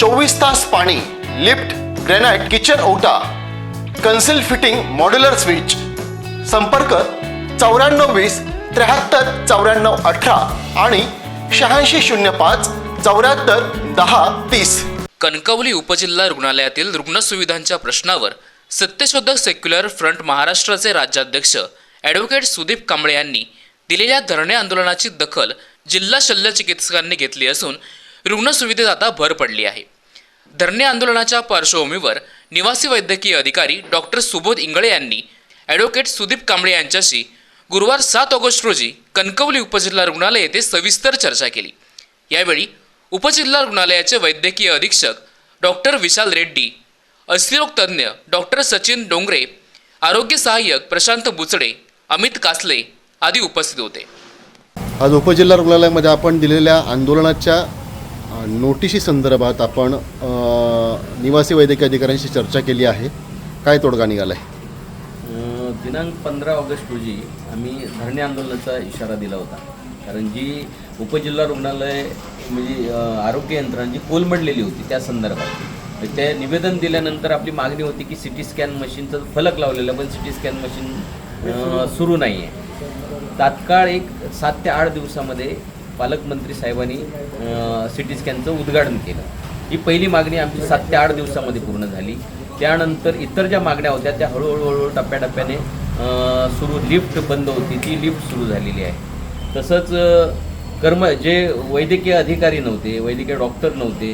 चोवीस तास पाणी लिफ्ट ग्रेनाइट किचन ओटा कन्सिल फिटिंग मॉड्युलर स्विच. संपर्क चौऱ्याण्णव वीस त्र्याहत्तर चौऱ्याण्णव अठरा आणि शहाऐंशी शून्य पाच चौऱ्याहत्तर दहा तीस. कणकवली उपजिल्हा रुग्णालयातील रुग्णसुविधांच्या प्रश्नावर सत्यशोधक सेक्युलर फ्रंट महाराष्ट्राचे राज्याध्यक्ष ॲडव्होकेट सुदीप कांबळे यांनी दिलेल्या धरणे आंदोलनाची दखल जिल्हा शल्य चिकित्सकांनी घेतली असून रुग्णसुविधेत आता भर पडली आहे. धरणे आंदोलनाच्या पार्श्वभूमीवर निवासी वैद्यकीय अधिकारी डॉक्टर सुबोध इंगळे यांनी ॲडव्होकेट सुदीप कांबळे यांच्याशी गुरुवार सात ऑगस्ट रोजी कणकवली उपजिल्हा रुग्णालय येथे सविस्तर चर्चा केली. यावेळी उपजिल्हा रुग्णालयाचे वैद्यकीय अधीक्षक डॉक्टर विशाल रेड्डी अस्थिरोगतज्ज्ञ डॉक्टर सचिन डोंगरे आरोग्य सहाय्यक प्रशांत बुचडे अमित कासले आदी उपस्थित होते. आज उपजिल्हा रुग्णालयामध्ये आपण दिलेल्या आंदोलनाच्या नोटिशी संदर्भात आपण निवासी वैद्यकीय अधिकाऱ्यांशी चर्चा केली आहे. काय तोडगा निघाला आहे दिनांक पंधरा ऑगस्ट रोजी आम्ही धरणे आंदोलनाचा इशारा दिला होता. कारण जी उपजिल्हा रुग्णालय म्हणजे आरोग्य यंत्रणा जी कोलमडलेली होती त्या संदर्भात. ते निवेदन दिल्यानंतर आपली मागणी होती की सी टी स्कॅन मशीनचं फलक लावलेलं पण सी टी स्कॅन मशीन सुरू नाही आहे तात्काळ एक सात ते आठ दिवसामध्ये पालकमंत्री साहेबांनी सिटी स्कॅनचं उद्घाटन केलं. ही पहिली मागणी आमची सात ते आठ दिवसामध्ये पूर्ण झाली. त्यानंतर इतर ज्या मागण्या होत्या त्या हळूहळू हळूहळू टप्प्याटप्प्याने सुरू लिफ्ट बंद होती ती लिफ्ट सुरू झालेली आहे. तसंच कर्म जे वैद्यकीय अधिकारी नव्हते वैद्यकीय डॉक्टर नव्हते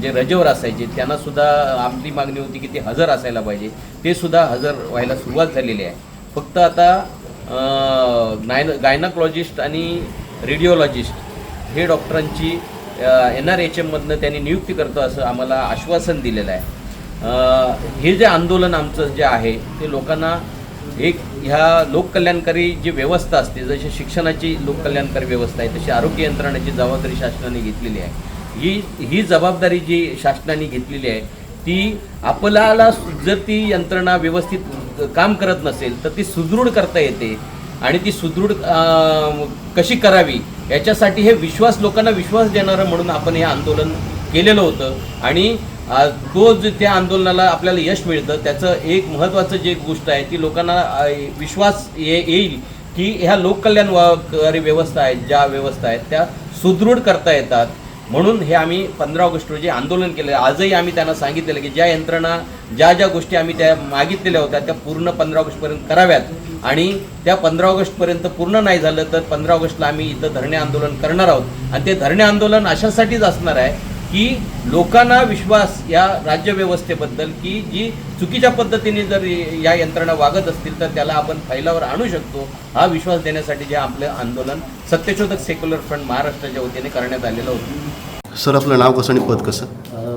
जे रजेवर असायचे त्यांनासुद्धा आमची आपली मागणी होती की ते हजर असायला पाहिजे. ते सुद्धा हजर व्हायला सुरुवात झालेली आहे. फक्त आता गायन गायनाकॉलॉजिस्ट आणि रेडिओलॉजिस्ट हे डॉक्टरांची एन आर एच एममधनं त्यांनी नियुक्ती करतो असं आम्हाला आश्वासन दिलेलं आहे. हे जे आंदोलन आमचं जे आहे ते लोकांना एक ह्या लोककल्याणकारी जी व्यवस्था असते जशी शिक्षणाची लोककल्याणकारी व्यवस्था आहे तशी आरोग्य यंत्रणाची जबाबदारी शासनाने घेतलेली आहे. ही ही जबाबदारी जी शासनाने घेतलेली आहे ती आपल्याला जर ती यंत्रणा व्यवस्थित काम करत नसेल तर ती सुदृढ करता येते. आणि ती सुदृढ कशी करावी याच्यासाठी हे विश्वास लोकांना विश्वास देणारं म्हणून आपण हे आंदोलन केलेलं होतं. आणि तो जे त्या आंदोलनाला आपल्याला यश मिळतं. त्याचं एक महत्त्वाचं जे गोष्ट आहे ती लोकांना विश्वास ये येईल की ह्या लोककल्याण व्यवस्था आहेत ज्या व्यवस्था आहेत त्या सुदृढ करता येतात. म्हणून हे आम्ही पंधरा ऑगस्ट रोजी आंदोलन केलं आजही आम्ही त्यांना सांगितलेलं की ज्या यंत्रणा ज्या ज्या गोष्टी आम्ही त्या मागितलेल्या होत्या त्या पूर्ण पंधरा ऑगस्टपर्यंत कराव्यात. आणि त्या पंधरा ऑगस्टपर्यंत पूर्ण नाही झालं तर पंधरा ऑगस्टला आम्ही इथं धरणे आंदोलन करणार आहोत. आणि ते धरणे आंदोलन अशासाठीच असणार आहे की लोकांना विश्वास या राज्यव्यवस्थेबद्दल की जी चुकीच्या पद्धतीने जर या यंत्रणा वागत असतील तर त्याला आपण फैलावर आणू शकतो हा विश्वास देण्यासाठी जे आपलं आंदोलन सत्यशोधक सेक्युलर फ्रंट महाराष्ट्राच्या वतीने करण्यात आलेलं होतं. सर आपलं नाव कसं आणि पद कसं?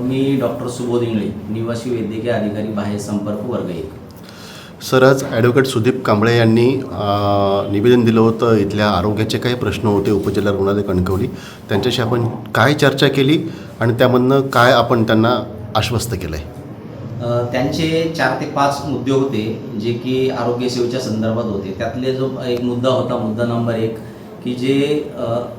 मी डॉक्टर सुबोध इंगळे निवासी वैद्यकीय अधिकारी बाह्य संपर्क वर्ग एक. सर आज ॲडव्होकेट सुदीप कांबळे यांनी निवेदन दिलं होतं. इथल्या आरोग्याचे काही प्रश्न होते. उपजिल्हा रुग्णालय कणकवली. त्यांच्याशी आपण काय चर्चा केली आणि त्यामधनं काय आपण त्यांना आश्वस्त केलं आहे त्यांचे चार ते पाच मुद्दे होते जे की आरोग्यसेवेच्या संदर्भात होते. त्यातले जो एक मुद्दा होता मुद्दा नंबर एक की जे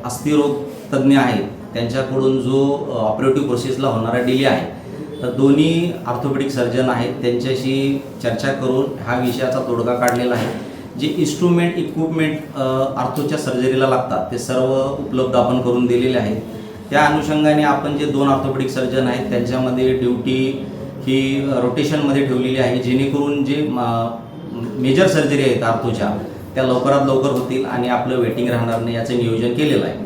अस्थिरोग तज्ज्ञ आहेत त्यांच्याकडून जो ऑपरेटिव्ह प्रोसेसला होणारा डिले आहे तर दोन्ही ऑर्थोपेडिक सर्जन आहेत त्यांच्याशी चर्चा करून हा विषयाचा तोडगा काढलेला आहे. जे इन्स्ट्रुमेंट इक्विपमेंट आर्थोच्या सर्जरीला लागतात ते सर्व उपलब्ध आपण करून दिलेले आहेत. त्या अनुषंगाने आपण जे दोन ऑर्थोपेडिक सर्जन आहेत त्यांच्यामध्ये ड्युटी ही रोटेशनमध्ये ठेवलेली आहे जेणेकरून जे मेजर सर्जरी आहेत आर्थोच्या त्या लवकरात लवकर होतील आणि आपलं वेटिंग राहणार नाही याचं नियोजन केलेलं आहे.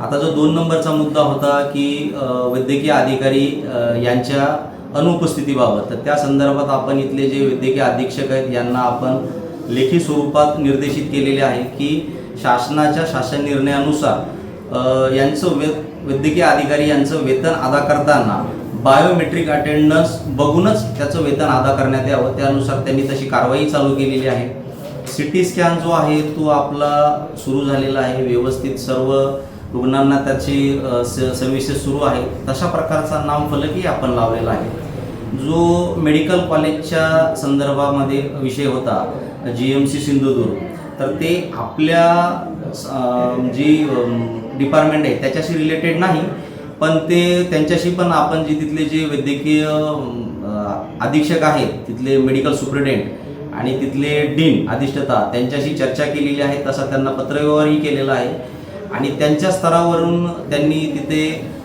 आता जो दोन नंबरचा मुद्दा होता की वैद्यकीय अधिकारी यांच्या अनुपस्थितीबाबत तर त्या संदर्भात आपण इथले जे वैद्यकीय अधीक्षक आहेत यांना आपण लेखी स्वरूपात निर्देशित केलेले आहे की शासनाच्या शासन निर्णयानुसार यांचं वे वैद्यकीय अधिकारी यांचं वेतन अदा करताना बायोमेट्रिक अटेंडन्स बघूनच त्याचं वेतन अदा करण्यात यावं. त्यानुसार त्यांनी तशी कारवाई चालू केलेली आहे. सी टी स्कॅन जो आहे तो आपला सुरू झालेला आहे. व्यवस्थित सर्व रुग्णांना त्याची स सर्व्हिसेस सुरू आहे. तशा प्रकारचा नामफलकही आपण लावलेला आहे. जो मेडिकल कॉलेजच्या संदर्भामध्ये विषय होता जी एम सी सिंधुदुर्ग तर ते आपल्या जी डिपार्टमेंट आहे त्याच्याशी रिलेटेड नाही पण ते त्यांच्याशी पण आपण जे तिथले जे वैद्यकीय अधीक्षक आहेत तिथले मेडिकल सुप्रिटेंट आणि तिथले डीन अधिष्ठता त्यांच्याशी चर्चा केलेली आहे तसा त्यांना पत्रव्यवहारही केलेला आहे. आणि त्यांच्या स्तरावरून त्यांनी तिथे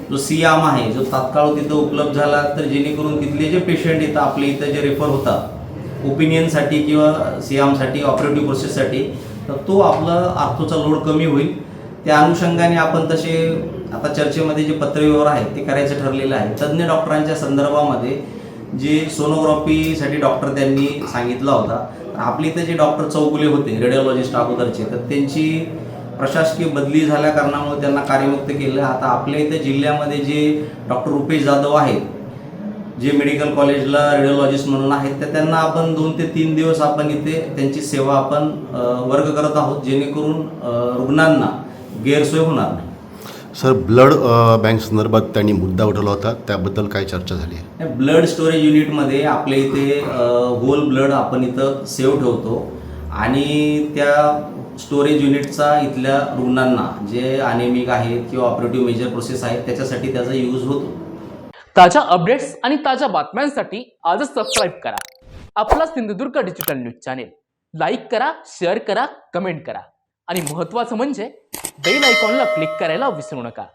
जो सियाम आहे जो तात्काळ तिथं उपलब्ध झाला तर जेणेकरून तिथले जे पेशंट इथं आपले इथं जे रेफर होतात ओपिनियनसाठी किंवा सियामसाठी ऑपरेटिव्ह प्रोसेससाठी तर तो आपला आर्थोचा लोड कमी होईल. त्या अनुषंगाने आपण तसे आता चर्चेमध्ये जे पत्रव्यवहार आहेत ते करायचं ठरलेलं आहे. तज्ज्ञ डॉक्टरांच्या संदर्भामध्ये जे सोनोग्राफीसाठी डॉक्टर त्यांनी सांगितला होता. आपली इथं जे डॉक्टर चौगुले होते रेडिओलॉजिस्ट अगोदरचे तर त्यांची प्रशासकीय बदली झाल्या कारणामुळे त्यांना कार्यमुक्त केलं. आता आपल्या इथे जिल्ह्यामध्ये जे डॉक्टर रुपेश जाधव आहेत जे मेडिकल कॉलेजला रेडिओलॉजिस्ट म्हणून आहेत तर त्यांना आपण दोन ते तीन दिवस आपण इथे त्यांची सेवा आपण वर्ग करत आहोत जेणेकरून रुग्णांना गैरसोय होणार नाही. सर ब्लड बँक संदर्भात त्यांनी मुद्दा उठवला होता. त्याबद्दल काय चर्चा झाली आहे? ब्लड स्टोरेज युनिटमध्ये आपल्या इथे होल ब्लड आपण इथं सेव्ह ठेवतो. आणि त्या स्टोरेज युनिटचा इथल्या रुग्णांना जे अनेमिक आहेत किंवा ऑपरेटिव्ह मेजर प्रोसेस आहेत त्याच्यासाठी त्याचा यूज होतो. ताज्या अपडेट्स आणि ताज्या बातम्यांसाठी आजच सबस्क्राईब करा. आपला Sindhudurg digital news channel like करा शेअर करा कमेंट करा. आणि महत्त्वाचं म्हणजे बेल आयकॉनला क्लिक करायला विसरू नका.